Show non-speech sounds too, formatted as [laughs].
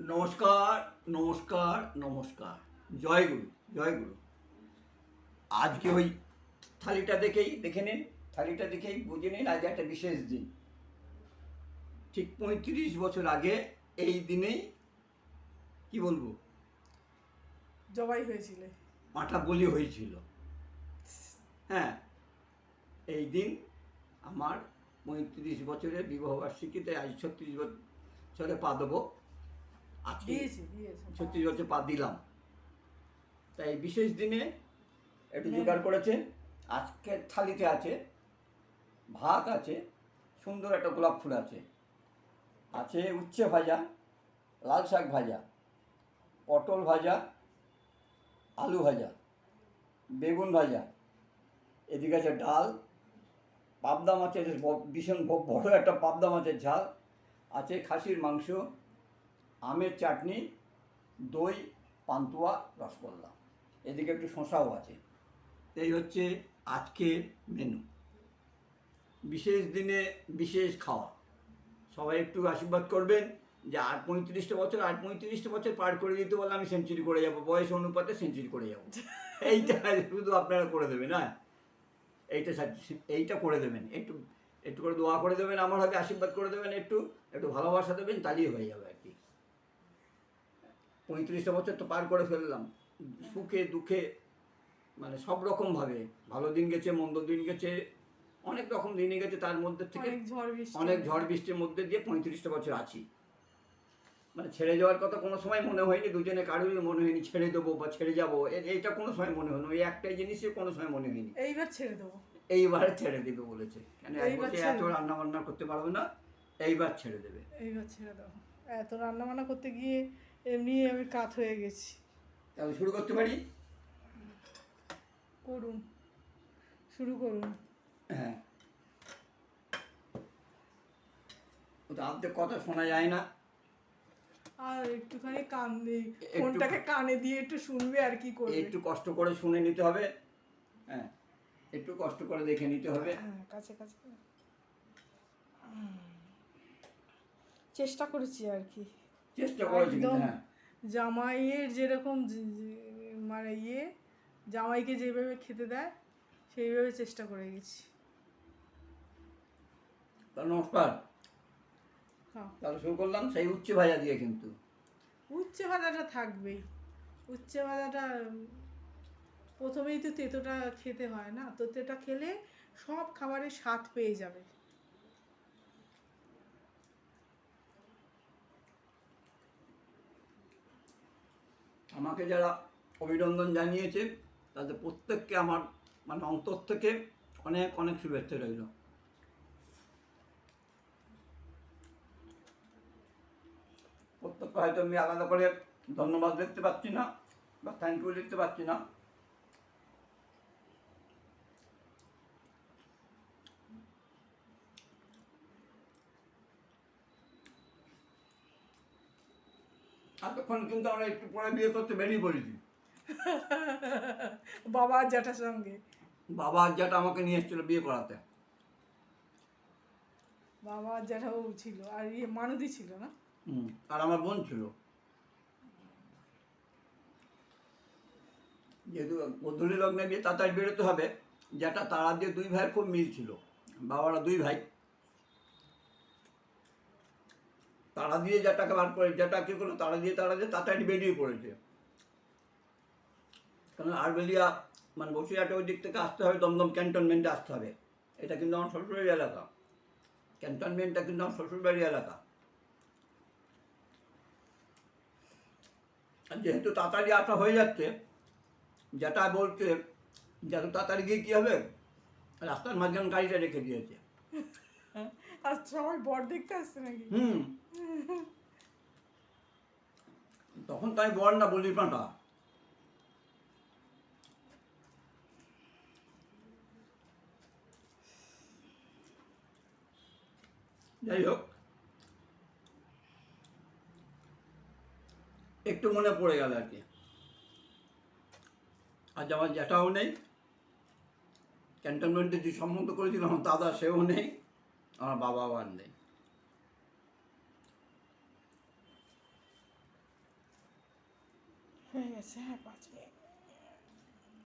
নমস্কার নমস্কার নমস্কার। জয় গুরু জয় গুরু। আজকে ওই থালিটা দেখেই দেখে নিন থালিটা দেখেই বুঝে নিন আজ একটা বিশেষ দিন। ঠিক পঁয়ত্রিশ বছর আগে এই দিনেই কি বলব? জবাই হয়েছিল। মাঠা বলি হয়েছিল। হ্যাঁ এই দিন আমার পঁয়ত্রিশ বছরের বিবাহবার্ষিকীতে আজ ছত্রিশ বছরে পা দেবো। আজকে দিয়েছি দিয়েছি। ছত্রিশ বছর পা দিলাম। তাই বিশেষ দিনে একটু হ্যাঁ। জোগাড় করেছে। আজকে থালিতে আছে ভাত আছে সুন্দর একটা গোলাপ ফুল আছে। আছে উচ্ছে ভাজা লাল শাক ভাজা পটল ভাজা আলু ভাজা বেগুন ভাজা এদিকে আছে ডাল পাবদা মাছের ভীষণ বড় একটা পাবদা মাছের ঝাল আছে খাসির মাংস আমের চাটনি, দই, পান্তুয়া, রসগোল্লা। এদিকে একটু শশাও আছে। এই হচ্ছে আজকের মেনু বিশেষ দিনে বিশেষ খাওয়া। সবাই একটু আশীর্বাদ করবেন যে আর পঁয়ত্রিশটা বছর আর পঁয়ত্রিশটা বছর পার করে দিতে বলে আমি সেঞ্চুরি করে যাব। বয়স অনুপাতে সেঞ্চুরি করে যাব। এইটা শুধু আপনারা করে দেবেন হ্যাঁ? এইটা এইটা করে দেবেন। একটু একটু করে দোয়া করে দেবেন, আমার হবে আশীর্বাদ করে দেবেন, একটু একটু ভালোবাসা দেবেন, তাহলেই হয়ে যাবে পঁয়ত্রিশটা বছর তো পার করে ফেললাম। সুখে দুঃখে মানে সব রকমভাবে ভালো দিন গেছে মন্দ দিন গেছে অনেক রকম দিনই গেছে তার মধ্যে থেকে অনেক ঝড় বৃষ্টির মধ্যে দিয়ে পঁয়ত্রিশটা বছর আছি। মানে ছেড়ে যাওয়ার কথা কোনো সময় মনে হয়নি দুজনে কারোরই মনে হয়নি ছেড়ে দেবো বা ছেড়ে যাব এইটা কোনো সময় মনে হয়নি ওই একটাই জিনিসই কোনো সময় মনে হয়নি। এইবার ছেড়ে দেবো। এইবার ছেড়ে দেবে বলেছে। কেন এত। রান্না বান্না করতে পারবে না এইবার ছেড়ে দেবে। এইবার ছেড়ে দেবো। এত রান্না বান্না করতে গিয়ে এমনি আমি কাত হয়ে গেছি। তাহলে শুরু করতে পারি? করুন। শুরু করুন। হ্যাঁ। ও তো আর্ধেক কথা শোনা যায় না। আর একটুখানি কান দিয়ে ফোনটাকে কানে দিয়ে একটু শুনবে আর কি করবে। একটু কষ্ট করে শুনে নিতে হবে। হ্যাঁ। একটু কষ্ট করে দেখে নিতে হবে। হ্যাঁ কাছে কাছে। চেষ্টা করেছি আর কি। চেষ্টা করেছি একদম। হ্যাঁ। জামাইয়ের যেরকম মানে ইয়ে জামাইকে যেভাবে খেতে দেয় সেইভাবে চেষ্টা করে গেছি। নমস্কার। হ্যাঁ। তাহলে শুরু করলাম সেই উচ্চ ভাজা দিয়ে কিন্তু। উচ্ছে ভাজাটা থাকবেই। উচ্ছে ভাজাটা প্রথমেই তো তেঁতোটা খেতে হয় না তো তেঁতোটা খেলে সব খাবারের স্বাদ পেয়ে যাবে। আমাকে যারা অভিনন্দন জানিয়েছে, তাদের প্রত্যেককে আমার মানে অন্তর থেকে অনেক অনেক শুভেচ্ছা রইল। প্রত্যেককে হয়তো আমি আলাদা করে ধন্যবাদ দেখতে পাচ্ছি না বা থ্যাংক ইউ লিখতে পাচ্ছি না। এতক্ষণ কিন্তু আমরা একটু পরে বিয়ে করতে বেরিয়ে পড়েছি। [laughs] বাবা আর জ্যাঠার সঙ্গে। বাবা আর যেটা আমাকে নিয়ে এসেছিল বিয়ে করাতে। বাবা আর জ্যাঠাও ছিল আর ইয়ে মানুদি ছিল না? হুম, আর আমার বোন ছিল। যেহেতু গধূলি লগ্নে বিয়ে তাড়াতাড়ি বেরোতে হবে। যেটা তারা দিয়ে দুই ভাইয়ের খুব মিল ছিল। বাবারা দুই ভাই। তারা দিয়ে যেটাকে বার করে যেটা কী করল তারা দিয়ে তারা দিয়ে তাড়াতাড়ি বেরিয়ে পড়েছে। কারণ আরবেলিয়া মানে বসিরহাটে ওই দিক থেকে আসতে হবে, দমদম ক্যান্টনমেন্টে আসতে হবে। এটা কিন্তু আমার শ্বশুরবাড়ির এলাকা। ক্যান্টনমেন্টটা কিন্তু আমার শ্বশুরবাড়ির এলাকা। আর যেহেতু তাড়াতাড়ি আসা হয়ে যাচ্ছে, যেটা বলছে যত তাড়াতাড়ি গিয়ে কী হবে? রাস্তার মাঝখানে গাড়িটা রেখে দিয়েছে। আর সবাই বর দেখতে আসছে নাকি? হুম। তখন তাই বল না বলি পাঁটা যাই হোক। একটু মনে পড়ে গেল আর কি। আজ আমার জ্যাঠাও নেই। ক্যান্টনমেন্টে যে সম্বন্ধ করেছিলাম আমার দাদা, সেও নেই। আমার বাবাও আর নেই। হয়ে গেছে হ্যাঁ পাঁচ মিনিট।